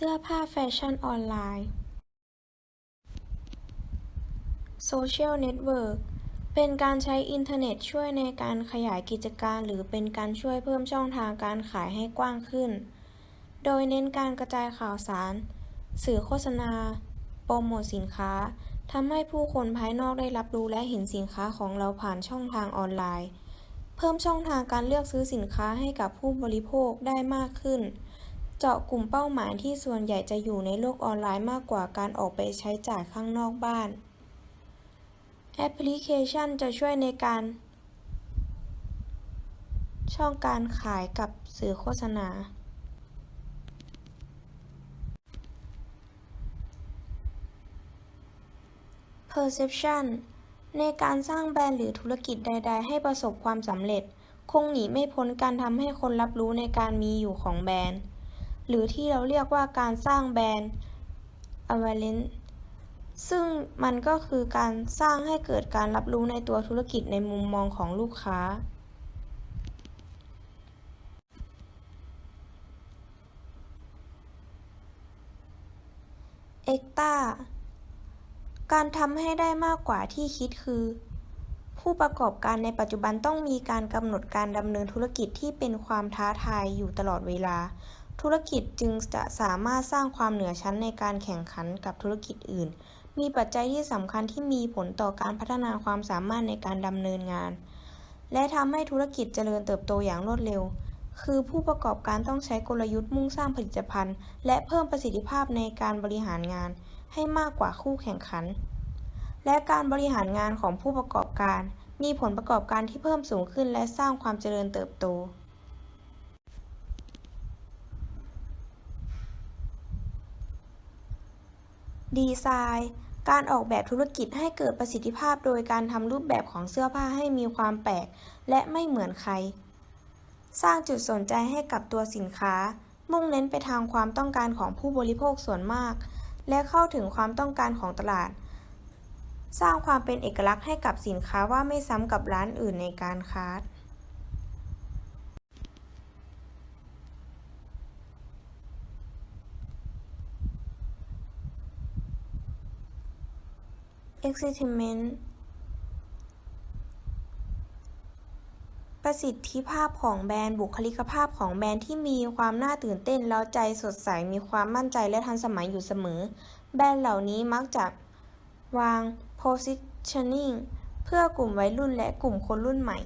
เสื้อผ้าแฟชั่นออนไลน์โซเชียลเน็ตเวิร์กเป็นการใช้อินเทอร์เน็ตช่วยในการขยายกิจการหรือเป็นการช่วยเพิ่มช่องทางการขายให้กว้างขึ้น โดยเน้นการกระจายข่าวสาร สื่อโฆษณา โปรโมทสินค้าทำให้ผู้คนภายนอกได้รับรู้และเห็นสินค้าของเราผ่านช่องทางออนไลน์ เพิ่มช่องทางการเลือกซื้อสินค้าให้กับผู้บริโภคได้มากขึ้น เจาะกลุ่มเป้าหมายที่ส่วนใหญ่จะอยู่ในโลกออนไลน์มากกว่าการออกไปใช้จ่ายข้างนอกบ้าน แอปพลิเคชันจะช่วยในการ ช่องการขายกับสื่อโฆษณา Perception ในการสร้างแบรนด์หรือธุรกิจใด ๆ ให้ประสบความสำเร็จ คงหนีไม่พ้นการทำให้คนรับรู้ในการมีอยู่ของแบรนด์ หรือที่เราเรียกว่าการสร้างแบรนด์ awareness ซึ่งมันก็คือการสร้างให้เกิดการรับรู้ในตัวธุรกิจในมุมมองของลูกค้า เอ็กตาการทำให้ได้มากกว่าที่คิดคือ ผู้ประกอบการในปัจจุบันต้องมีการกำหนดการดำเนินธุรกิจที่เป็นความท้าทายอยู่ตลอดเวลา ธุรกิจจึงจะสามารถสร้างความเหนือชั้นในการแข่งขันกับธุรกิจอื่น มีปัจจัยที่สำคัญที่มีผลต่อการพัฒนาความสามารถในการดำเนินงาน และทำให้ธุรกิจเจริญเติบโตอย่างรวดเร็ว คือผู้ประกอบการต้องใช้กลยุทธ์มุ่งสร้างผลิตภัณฑ์ และเพิ่มประสิทธิภาพในการบริหารงาน ให้มากกว่าคู่แข่งขัน และการบริหารงานของผู้ประกอบการ มีผลประกอบการที่เพิ่มสูงขึ้นและสร้างความเจริญเติบโต ดีไซน์ การออกแบบธุรกิจให้เกิดประสิทธิภาพโดยการทำรูปแบบของเสื้อผ้าให้มีความแปลก และไม่เหมือนใคร สร้างจุดสนใจให้กับตัวสินค้า มุ่งเน้นไปทางความต้องการของผู้บริโภคส่วนมาก และเข้าถึงความต้องการของตลาด สร้างความเป็นเอกลักษณ์ให้กับสินค้าว่าไม่ซ้ำกับร้านอื่นในการค้า Excitement ประสิทธิภาพของแบรนด์บุคลิกภาพของแบรนด์ที่มีความน่าตื่นเต้นแล้วใจสดใสมีความมั่นใจและทันสมัยอยู่เสมอ แบรนด์เหล่านี้มักจะวาง positioning เพื่อกลุ่มวัยรุ่นและกลุ่มคนรุ่นใหม่